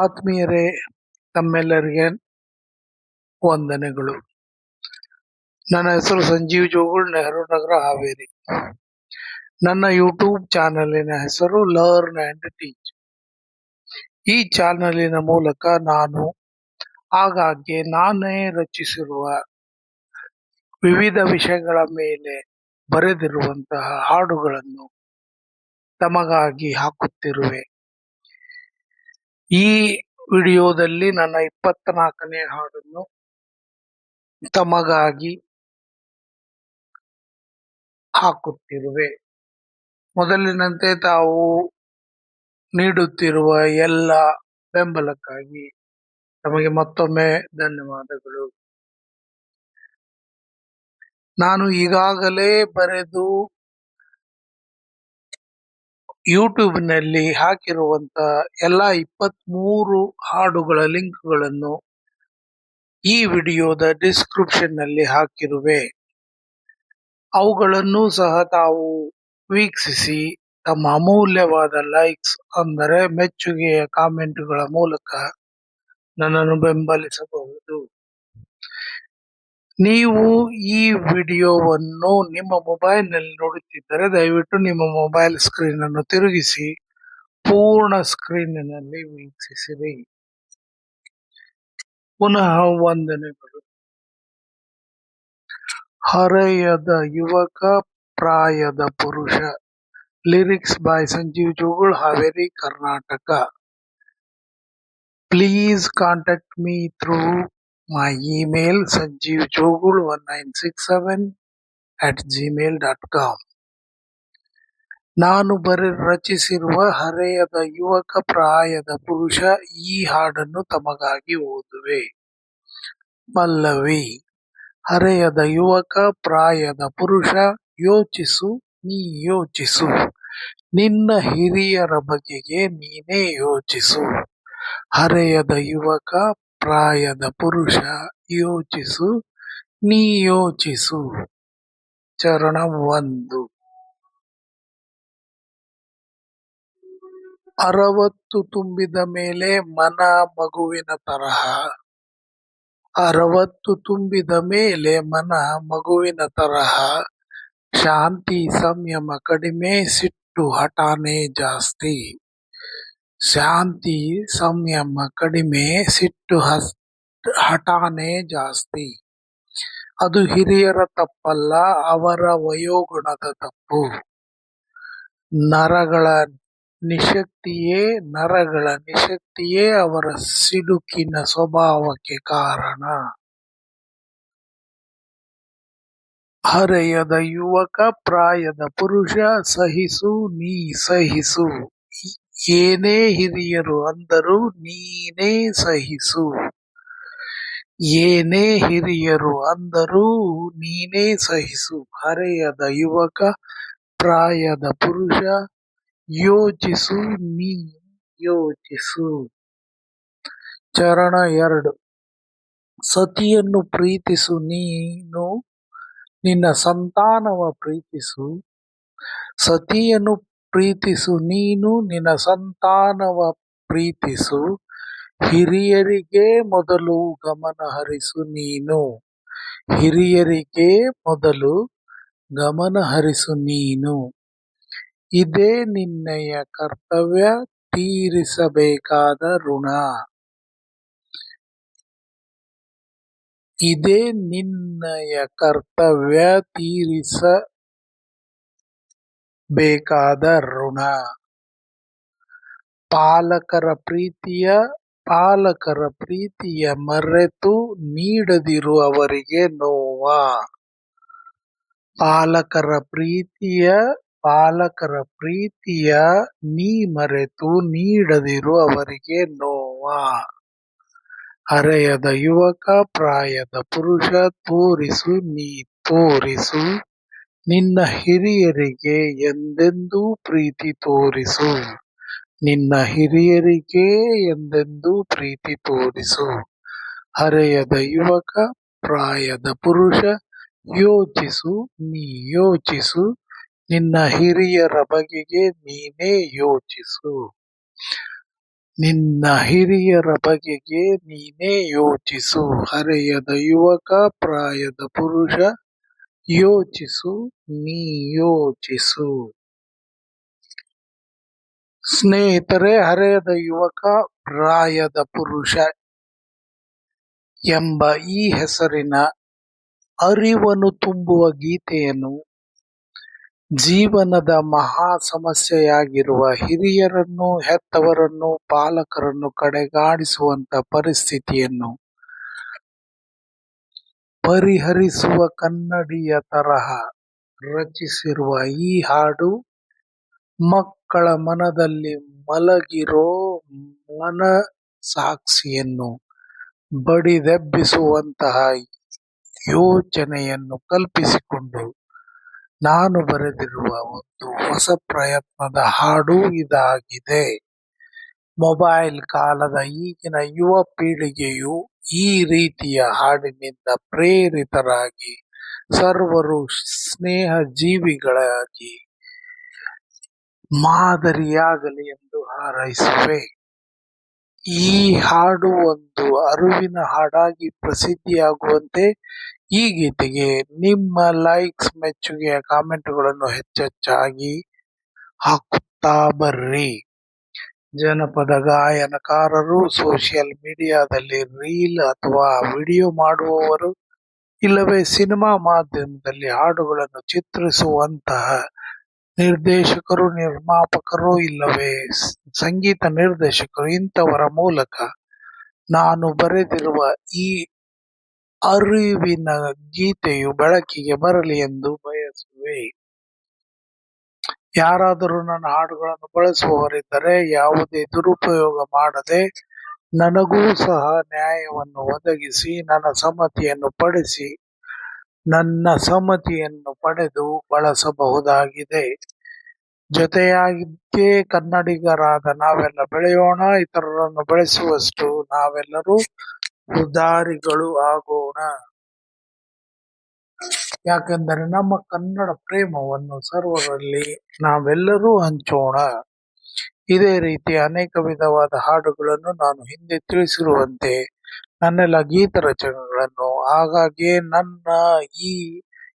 ಆತ್ಮೀಯರೇ, ತಮ್ಮೆಲ್ಲರಿಗೆ ವಂದನೆಗಳು. ನನ್ನ ಹೆಸರು ಸಂಜೀವ್ ಜೋಗುಳ್, ನೆಹರು ನಗರ ಹಾವೇರಿ. ನನ್ನ ಯೂಟ್ಯೂಬ್ ಚಾನಲಿನ ಹೆಸರು ಲರ್ನ್ ಅಂಡ್ ಟೀಚ್. ಈ ಚಾನಲಿನ ಮೂಲಕ ನಾನು ಆಗಾಗ್ಗೆ ನಾನೇ ರಚಿಸಿರುವ ವಿವಿಧ ವಿಷಯಗಳ ಮೇಲೆ ಬರೆದಿರುವಂತಹ ಹಾಡುಗಳನ್ನು ತಮಗಾಗಿ ಹಾಕುತ್ತಿರುವೆ. ಈ ವಿಡಿಯೋದಲ್ಲಿ ನನ್ನ ಇಪ್ಪತ್ನಾಲ್ಕನೇ ಹಾಡನ್ನು ತಮಗಾಗಿ ಹಾಕುತ್ತಿರುವೆ. ಮೊದಲಿನಂತೆ ತಾವು ನೀಡುತ್ತಿರುವ ಎಲ್ಲ ಬೆಂಬಲಕ್ಕಾಗಿ ತಮಗೆ ಮತ್ತೊಮ್ಮೆ ಧನ್ಯವಾದಗಳು. ನಾನು ಈಗಾಗಲೇ ಬರೆದು ಯೂಟ್ಯೂಬ್ನಲ್ಲಿ ಹಾಕಿರುವಂತಹ ಎಲ್ಲ ಇಪ್ಪತ್ಮೂರು ಹಾಡುಗಳ ಲಿಂಕ್ಗಳನ್ನು ಈ ವಿಡಿಯೋದ ಡಿಸ್ಕ್ರಿಪ್ಷನ್ನಲ್ಲಿ ಹಾಕಿರುವೆ. ಅವುಗಳನ್ನು ಸಹ ತಾವು ವೀಕ್ಷಿಸಿ, ತಮ್ಮ ಅಮೂಲ್ಯವಾದ ಲೈಕ್ಸ್ ಅಂದರೆ ಮೆಚ್ಚುಗೆಯ ಕಾಮೆಂಟ್ಗಳ ಮೂಲಕ ನನ್ನನ್ನು ಬೆಂಬಲಿಸಬಹುದು. ನೀವು ಈ ವಿಡಿಯೋವನ್ನು ನಿಮ್ಮ ಮೊಬೈಲ್ನಲ್ಲಿ ನೋಡುತ್ತಿದ್ದರೆ ದಯವಿಟ್ಟು ನಿಮ್ಮ ಮೊಬೈಲ್ ಸ್ಕ್ರೀನ್ ಅನ್ನು ತಿರುಗಿಸಿ, ಪೂರ್ಣ ಸ್ಕ್ರೀನಿನಲ್ಲಿ ವೀಕ್ಷಿಸಿರಿ. ಪುನಃ ವಂದನೆಗಳು ಹರೆಯದ ಯುವಕ, ಪ್ರಾಯದ ಪುರುಷ, lyrics boy Sanjeev Jogul Haveri, Karnataka. Please contact me through my email Sanjeev at com ನಾನು ಬರೆ, ರಚಿಸಿರುವ ಹರೆಯದ ಯುವಕ, ಪ್ರಾಯದ ಪುರುಷ ಈ ಹಾಡನ್ನು ತಮಗಾಗಿ ಓದುವೆ. ಮಲ್ಲವಿ ಹರೆಯದ ಯುವಕ, ಪ್ರಾಯದ ಪುರುಷ, ಯೋಚಿಸು, ನೀ ಯೋಚಿಸು. ನಿನ್ನ ಹಿರಿಯರ ಬಗೆಗೆ ನೀನೇ ಯೋಚಿಸು. ಹರೆಯದ ಯುವಕ ಪ್ರಾಯದ ಪುರುಷ ಯೋಚಿಸು, ನೀ ಯೋಚಿಸು. ಚರಣ ಒಂದು. ಅರವತ್ತು ತುಂಬಿದ ಮೇಲೆ ಮನ ಮಗುವಿನ ತರಹ. ಅರವತ್ತು ತುಂಬಿದ ಮೇಲೆ ಮನ ಮಗುವಿನ ತರಹ. ಶಾಂತಿ ಸಂಯಮ ಕಡಿಮೆ, ಸಿಟ್ಟು ಹಠಾನೇ ಜಾಸ್ತಿ. ಶಾಂತಿ ಸಂಯಮ ಕಡಿಮೆ ಸಿಟ್ಟು ಹಠಾನೆ ಜಾಸ್ತಿ. ಅದು ಹಿರಿಯರ ತಪ್ಪಲ್ಲ, ಅವರ ವಯೋಗುಣದ ತಪ್ಪು. ನರಗಳ ನಿಶಕ್ತಿಯೇ ನರಗಳ ನಿಶಕ್ತಿಯೇ ಅವರ ಸಿಡುಕಿನ ಸ್ವಭಾವಕ್ಕೆ ಕಾರಣ. ಹರೆಯದ ಯುವಕ, ಪ್ರಾಯದ ಪುರುಷ, ಸಹಿಸು, ನೀ ಸಹಿಸು. ಏನೇ ಹಿರಿಯರು ಅಂದರು ನೀನೇ ಸಹಿಸು. ಏನೇ ಹಿರಿಯರು ಅಂದರೂ ನೀನೇ ಸಹಿಸು. ಹರೆಯದ ಯುವಕ, ಪ್ರಾಯದ ಪುರುಷ, ಯೋಚಿಸು ನೀ ಯೋಚಿಸು. ಚರಣ ಎರಡು. ಸತಿಯನ್ನು ಪ್ರೀತಿಸು, ನೀನು ನಿನ್ನ ಸಂತಾನವ ಪ್ರೀತಿಸು. ಸತಿಯನ್ನು ಪ್ರೀತಿಸು, ನೀನು ನಿನ್ನ ಸಂತಾನವ ಪ್ರೀತಿಸು. ಹಿರಿಯರಿಗೆ ಮೊದಲು ಗಮನ ಹರಿಸು ನೀನು. ಹಿರಿಯರಿಗೆ ಮೊದಲು ಗಮನ ಹರಿಸು ನೀನು. ಇದೇ ನಿನ್ನಯ ಕರ್ತವ್ಯ, ತೀರಿಸಬೇಕಾದ ಋಣ. ಇದೇ ನಿನ್ನಯ ಕರ್ತವ್ಯ ತೀರಿಸಬೇಕಾದ ಋಣ. ಪಾಲಕರ ಪ್ರೀತಿಯ ಪಾಲಕರ ಪ್ರೀತಿಯ ಮರೆತು ನೀಡದಿರು ಅವರಿಗೆ ನೋವ. ಪಾಲಕರ ಪ್ರೀತಿಯ ಪಾಲಕರ ಪ್ರೀತಿಯ ನೀ ಮರೆತು ನೀಡದಿರು ಅವರಿಗೆ ನೋವ. ಹರೆಯದ ಯುವಕ, ಪ್ರಾಯದ ಪುರುಷ, ತೋರಿಸು ನೀ, ತೋರಿಸು ನಿನ್ನ ಹಿರಿಯರಿಗೆ ಎಂದೆಂದೂ ಪ್ರೀತಿ ತೋರಿಸು. ನಿನ್ನ ಹಿರಿಯರಿಗೆ ಎಂದೆಂದೂ ಪ್ರೀತಿ ತೋರಿಸು. ಹರೆಯದ ಯುವಕ, ಪ್ರಾಯದ ಪುರುಷ, ಯೋಚಿಸು, ನೀ ಯೋಚಿಸು. ನಿನ್ನ ಹಿರಿಯರ ಬಗೆಗೆ ನೀನೇ ಯೋಚಿಸು. ನಿನ್ನ ಹಿರಿಯರ ಬಗೆಗೆ ನೀನೇ ಯೋಚಿಸು. ಹರೆಯದ ಯುವಕ, ಪ್ರಾಯದ ಪುರುಷ ಯೋಚಿಸು, ನೀ ಯೋಚಿಸು. ಸ್ನೇಹಿತರೆ, ಹರೆಯದ ಯುವಕ, ಪ್ರಾಯದ ಪುರುಷ ಎಂಬ ಈ ಹೆಸರಿನ ಅರಿವನ್ನು ತುಂಬುವ ಗೀತೆಯನ್ನು ಜೀವನದ ಮಹಾ ಸಮಸ್ಯೆಯಾಗಿರುವ ಹಿರಿಯರನ್ನು, ಹೆತ್ತವರನ್ನು, ಪಾಲಕರನ್ನು ಕಡೆಗಾಣಿಸುವಂತ ಪರಿಸ್ಥಿತಿಯನ್ನು ಪರಿಹರಿಸುವ ಕನ್ನಡಿಯ ತರಹ ರಚಿಸಿರುವ ಈ ಹಾಡು ಮಕ್ಕಳ ಮನದಲ್ಲಿ ಮಲಗಿರೋ ಮನಸಾಕ್ಷಿಯನ್ನು ಬಡಿದೆಬ್ಬಿಸುವಂತಹ ಯೋಚನೆಯನ್ನು ಕಲ್ಪಿಸಿಕೊಂಡು ನಾನು ಬರೆದಿರುವ ಒಂದು ಹೊಸ ಪ್ರಯತ್ನದ ಹಾಡು ಇದಾಗಿದೆ. ಮೊಬೈಲ್ ಕಾಲದ ಈಗಿನ ಯುವ ಪೀಳಿಗೆಯು ಈ ರೀತಿಯ ಹಾಡಿನಿಂದ ಪ್ರೇರಿತರಾಗಿ ಸರ್ವರು ಸ್ನೇಹ ಜೀವಿಗಳಾಗಿ ಮಾದರಿಯಾಗಲಿ ಎಂದು ಹಾರೈಸುವೆ. ಈ ಹಾಡು ಒಂದು ಅರಿವಿನ ಹಾಡಾಗಿ ಪ್ರಸಿದ್ಧಿಯಾಗುವಂತೆ ಈ ಗೀತೆಗೆ ನಿಮ್ಮ ಲೈಕ್ಸ್ ಮೆಚ್ಚುಗೆಯ ಕಾಮೆಂಟ್ಗಳನ್ನು ಹೆಚ್ಚೆಚ್ಚಾಗಿ ಹಾಕುತ್ತಾ ಬರ್ರಿ. ಜನಪದ ಗಾಯನಕಾರರು ಸೋಷಿಯಲ್ ಮೀಡಿಯಾದಲ್ಲಿ ರೀಲ್ ಅಥವಾ ವಿಡಿಯೋ ಮಾಡುವವರು, ಇಲ್ಲವೇ ಸಿನಿಮಾ ಮಾಧ್ಯಮದಲ್ಲಿ ಹಾಡುಗಳನ್ನು ಚಿತ್ರಿಸುವಂತಹ ನಿರ್ದೇಶಕರು, ನಿರ್ಮಾಪಕರು, ಇಲ್ಲವೇ ಸಂಗೀತ ನಿರ್ದೇಶಕರು ಇಂಥವರ ಮೂಲಕ ನಾನು ಬರೆದಿರುವ ಈ ಅರಿವಿನ ಗೀತೆಯು ಬೆಳಕಿಗೆ ಬರಲಿ ಎಂದು ಬಯಸುವೆ. ಯಾರಾದರೂ ನನ್ನ ಹಾಡುಗಳನ್ನು ಬಳಸುವವರಿದ್ದರೆ ಯಾವುದೇ ದುರುಪಯೋಗ ಮಾಡದೆ ನನಗೂ ಸಹ ನ್ಯಾಯವನ್ನು ಒದಗಿಸಿ ನನ್ನ ಸಮ್ಮತಿಯನ್ನು ಪಡಿಸಿ ನನ್ನ ಸಮ್ಮತಿಯನ್ನು ಪಡೆದು ಬಳಸಬಹುದಾಗಿದೆ. ಜೊತೆಯಾಗಿದ್ದೇ ಕನ್ನಡಿಗರಾದ ನಾವೆಲ್ಲ ಬೆಳೆಯೋಣ, ಇತರರನ್ನು ಬೆಳೆಸುವಷ್ಟು ನಾವೆಲ್ಲರೂ ಉದಾರಿಗಳು ಆಗೋಣ. ಯಾಕೆಂದರೆ ನಮ್ಮ ಕನ್ನಡ ಪ್ರೇಮವನ್ನು ಸರ್ವರಲ್ಲಿ ನಾವೆಲ್ಲರೂ ಹಂಚೋಣ. ಇದೇ ರೀತಿ ಅನೇಕ ವಿಧವಾದ ಹಾಡುಗಳನ್ನು ನಾನು ಹಿಂದೆ ತಿಳಿಸಿರುವಂತೆ ನನ್ನೆಲ್ಲ ಗೀತ ರಚನೆಗಳನ್ನು, ಹಾಗಾಗಿ ನನ್ನ ಈ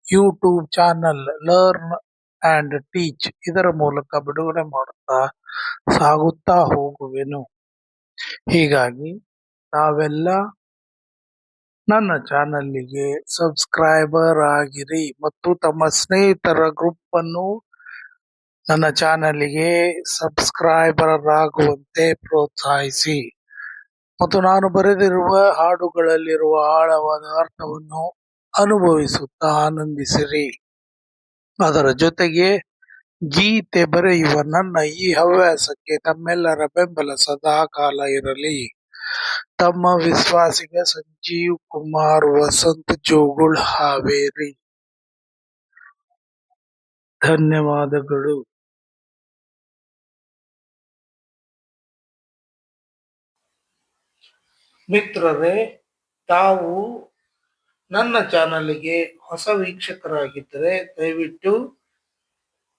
YouTube channel learn and teach ಇದರ ಮೂಲಕ ಬಿಡುಗಡೆ ಮಾಡುತ್ತಾ ಸಾಗುತ್ತಾ ಹೋಗುವೆನು. ಹೀಗಾಗಿ ತಾವೆಲ್ಲ ನನ್ನ ಚಾನಲ್ಲಿಗೆ ಸಬ್ಸ್ಕ್ರೈಬರ್ ಆಗಿರಿ ಮತ್ತು ತಮ್ಮ ಸ್ನೇಹಿತರ ಗ್ರೂಪ್ ಅನ್ನು ನನ್ನ ಚಾನಲಿಗೆ ಸಬ್ಸ್ಕ್ರೈಬರ್ ಆಗುವಂತೆ ಪ್ರೋತ್ಸಾಹಿಸಿ. ಮತ್ತು ನಾನು ಬರೆದಿರುವ ಹಾಡುಗಳಲ್ಲಿರುವ ಆಳವಾದ ಅರ್ಥವನ್ನು ಅನುಭವಿಸುತ್ತಾ ಆನಂದಿಸಿರಿ. ಅದರ ಜೊತೆಗೆ, ಗೀತೆ ಬರೆಯುವ ನನ್ನ ಈ ಹವ್ಯಾಸಕ್ಕೆ ತಮ್ಮೆಲ್ಲರ ಬೆಂಬಲ ಸದಾ ಕಾಲ ಇರಲಿ. ತಮ್ಮ ವಿಶ್ವಾಸಿಗ ಸಂಜೀವ್ ಕುಮಾರ್, ವಸಂತ್ ಜೋಗುಳ್, ಹಾವೇರಿ. ಧನ್ಯವಾದಗಳು. ಮಿತ್ರರೇ, ತಾವು ನನ್ನ ಚಾನಲ್ಗೆ ಹೊಸ ವೀಕ್ಷಕರಾಗಿದ್ದರೆ ದಯವಿಟ್ಟು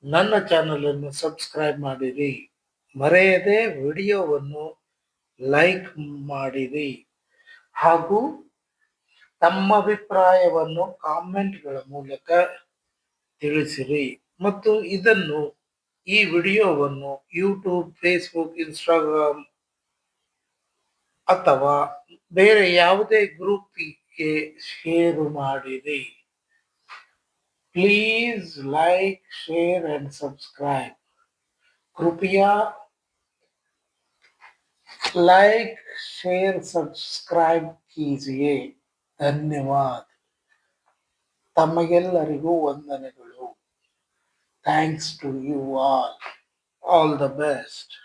ನನ್ನ ಚಾನಲ್ ಅನ್ನು ಸಬ್ಸ್ಕ್ರೈಬ್ ಮಾಡಿರಿ. ಮರೆಯದೆ ವಿಡಿಯೋವನ್ನು ಲೈಕ್ ಮಾಡಿರಿ. ಹಾಗೂ ತಮ್ಮ ಅಭಿಪ್ರಾಯವನ್ನು ಕಾಮೆಂಟ್ಗಳ ಮೂಲಕ ತಿಳಿಸಿರಿ. ಮತ್ತು ಇದನ್ನು ಈ ವಿಡಿಯೋವನ್ನು ಯೂಟ್ಯೂಬ್, ಫೇಸ್ಬುಕ್, ಇನ್ಸ್ಟಾಗ್ರಾಮ್ ಅಥವಾ ಬೇರೆ ಯಾವುದೇ ಗ್ರೂಪಿಗೆ ಶೇರ್ ಮಾಡಿರಿ. Please like, share, and subscribe. ಕೃಪಯಾ like share subscribe कीजिए ಧನ್ಯವಾದ ತಮಗೆಲ್ಲರಿಗೂ ವಂದನೆಗಳು thanks to you all all the best